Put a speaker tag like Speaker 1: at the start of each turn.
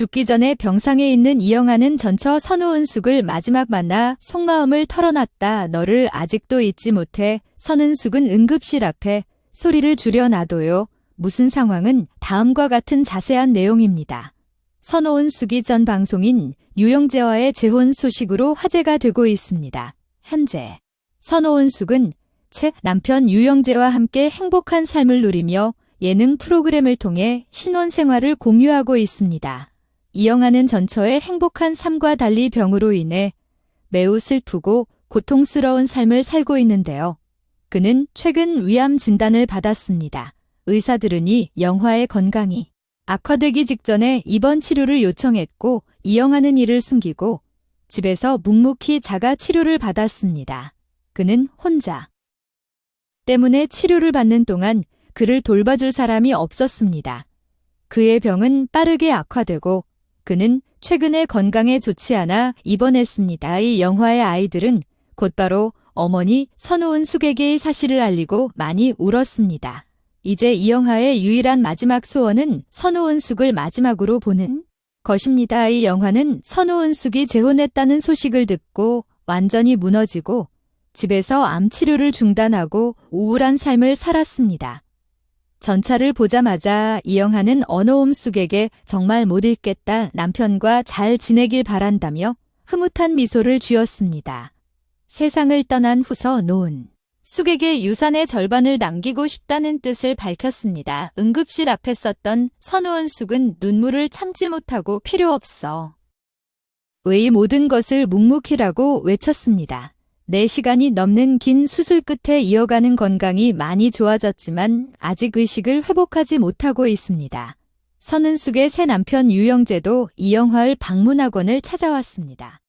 Speaker 1: 죽기 전에 병상에 있는 이영아는 전처 선우은숙을 마지막 만나 속마음을 털어놨다. 너를 아직도 잊지 못해. 선은숙은 응급실 앞에 소리를 줄여놔둬요. 무슨 상황은 다음과 같은 자세한 내용입니다. 선호은숙이 전 방송인 유영재와의 재혼 소식으로 화제가 되고 있습니다. 현재 선호은숙은 채 남편 유영재와 함께 행복한 삶을 누리며 예능 프로그램을 통해 신혼생활을 공유하고 있습니다. 이영아는 전처의 행복한 삶과 달리 병으로 인해 매우 슬프고 고통스러운 삶을 살고 있는데요. 그는 최근 위암 진단을 받았습니다. 의사들은 이 영화의 건강이 악화되기 직전에 입원 치료를 요청했고 이영아는 이를 숨기고 집에서 묵묵히 자가 치료를 받았습니다. 그는 혼자 때문에 치료를 받는 동안 그를 돌봐줄 사람이 없었습니다. 그의 병은 빠르게 악화되고 그는 최근에 건강에 좋지 않아 입원했습니다. 이 영화의 아이들은 곧바로 어머니 선우은 숙에게 사실을 알리고 많이 울었습니다. 이제 이 영화의 유일한 마지막 소원은 선우은 숙을 마지막으로 보는 것입니다. 이 영화는 선우은 숙이 재혼했다는 소식을 듣고 완전히 무너지고 집에서 암 치료를 중단하고 우울한 삶을 살았습니다. 전차를 보자마자 이영하는 언어옴 숙에게 정말 못 읽겠다 남편과 잘 지내길 바란다며 흐뭇한 미소를 쥐었습니다. 세상을 떠난 후서 노은. 숙에게 유산의 절반을 남기고 싶다는 뜻을 밝혔습니다. 응급실 앞에 썼던 선우원 숙은 눈물을 참지 못하고 필요 없어. 왜이 모든 것을 묵묵히라고 외쳤습니다. 4시간이 넘는 긴 수술 끝에 이어가는 건강이 많이 좋아졌지만 아직 의식을 회복하지 못하고 있습니다. 선은숙의 새 남편 유영재도 이영화를 방문학원을 찾아왔습니다.